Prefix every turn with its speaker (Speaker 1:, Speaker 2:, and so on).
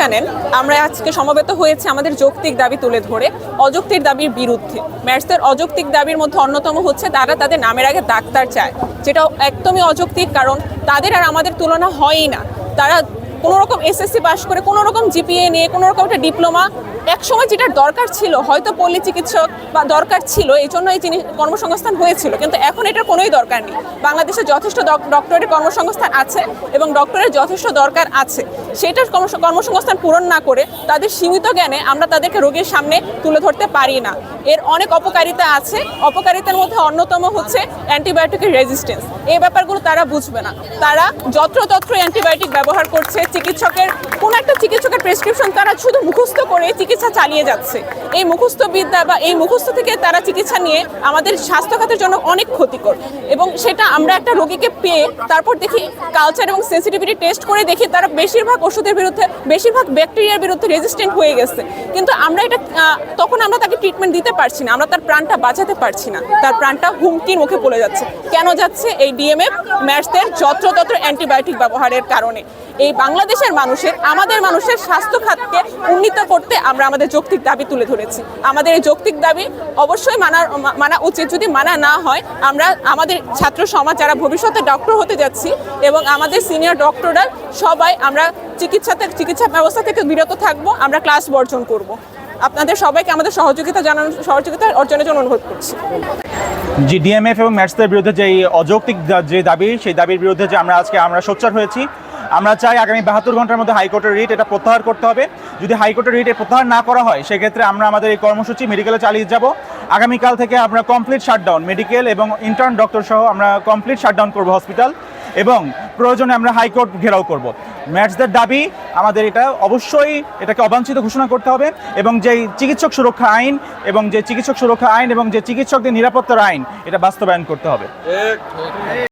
Speaker 1: জানেন, আমরা আজকে সমবেত হয়েছে আমাদের যৌক্তিক দাবি তুলে ধরে, অযৌক্তিক দাবির বিরুদ্ধে। ম্যাটসের অযৌক্তিক দাবির মধ্যে অন্যতম হচ্ছে তারা তাদের নামের আগে ডাক্তার চায়। যেটা একদমই অযৌক্তিক, কারণ তাদের আর আমাদের তুলনা হয়ই না। তারা কোনোরকম এসএসসি পাশ করে কোনোরকম জিপিএ নিয়ে, কোনোরকম একটা ডিপ্লোমা এক সময় যেটার দরকার ছিল, হয়তো পল্লী চিকিৎসক বা দরকার ছিল, এই জন্য এই জিনিস কর্মসংস্থান হয়েছিল, কিন্তু এখন এটার কোনোই দরকার নেই। বাংলাদেশে যথেষ্ট ডক- ডক্টরের কর্মসংস্থান আছে এবং ডক্টরের যথেষ্ট দরকার আছে। সেটার কর্মসংস্থান পূরণ না করে তাদের সীমিত জ্ঞানে আমরা তাদেরকে রোগীর সামনে তুলে ধরতে পারি না। এর অনেক অপকারিতা আছে। অপকারিতার মধ্যে অন্যতম হচ্ছে অ্যান্টিবায়োটিকের রেজিস্ট্যান্স। এই ব্যাপারগুলো তারা বুঝবে না। তারা যত্রতত্র অ্যান্টিবায়োটিক ব্যবহার করছে। চিকিৎসকের, কোনো একটা চিকিৎসকের প্রেসক্রিপশন তারা শুধু মুখস্থ করে চিকিৎসা চালিয়ে যাচ্ছে। এই মুখস্থ বিদ্যা বা এই মুখস্থ থেকে তারা চিকিৎসা নিয়ে আমাদের স্বাস্থ্য খাতের জন্য অনেক ক্ষতিকর। এবং সেটা আমরা একটা রোগীকে পেয়ে তারপর দেখি কালচার এবং সেন্সিটিভিটি টেস্ট করে দেখি তারা বেশিরভাগ ওষুধের বিরুদ্ধে, বেশিরভাগ ব্যাকটেরিয়ার বিরুদ্ধে রেজিস্ট্যান্ট হয়ে গেছে। কিন্তু আমরা এটা তখন আমরা তাকে ট্রিটমেন্ট দিতে পারছি না। আমরা তার প্রাণটা বাঁচাতে পারছি না। তার প্রাণটা হুমকির মুখে পড়ে যাচ্ছে। কেন যাচ্ছে? এই ডিএমএফ ম্যাটসদের যত্রতত্র অ্যান্টিবায়োটিক ব্যবহারের কারণে। এই বাংলাদেশের মানুষের, আমাদের মানুষের স্বাস্থ্য খাতকে উন্নীত করতে আমরা আমাদের যৌক্তিক দাবি তুলে ধরেছি। আমাদের এই যৌক্তিক দাবি অবশ্যই মানার মানা উচিত। যদি মানা না হয়, আমরা আমাদের ছাত্র সমাজ যারা ভবিষ্যতে ডক্টর হতে যাচ্ছি এবং আমাদের সিনিয়র ডক্টররা সবাই আমরা চিকিৎসাতে, চিকিৎসা ব্যবস্থা থেকে বিরত থাকব, আমরা ক্লাস বর্জন করব। আপনাদের সবাইকে আমাদের সহযোগিতা জানানো, সহযোগিতা অর্জনের জন্য অনুরোধ করছি।
Speaker 2: জি ডিএমএফ এবং ম্যাটসদের বিরুদ্ধে যে অযৌক্তিক যে দাবি, সেই দাবির বিরুদ্ধে যে আমরা আজকে, আমরা সোচ্চার হয়েছি। আমরা চাই আগামী বাহাত্তর ঘণ্টার মধ্যে হাইকোর্টের রিট এটা প্রত্যাহার করতে হবে। যদি হাইকোর্টের রিট প্রত্যাহার না করা হয়, সেক্ষেত্রে আমরা আমাদের এই কর্মসূচি মেডিকেলে চালিয়ে যাব। আগামীকাল থেকে আমরা কমপ্লিট শাটডাউন মেডিকেল এবং ইন্টার্ন ডক্টর সহ আমরা কমপ্লিট শাটডাউন করব হসপিটাল এবং প্রয়োজনে আমরা হাইকোর্ট ঘেরাও করব। ম্যাটসদের দাবি। আমাদের এটা অবশ্যই এটাকে অবাঞ্ছিত ঘোষণা করতে হবে এবং যেই চিকিৎসক সুরক্ষা আইন এবং যে চিকিৎসক সুরক্ষা আইন এবং যে চিকিৎসকদের নিরাপত্তার আইন, এটা বাস্তবায়ন করতে হবে।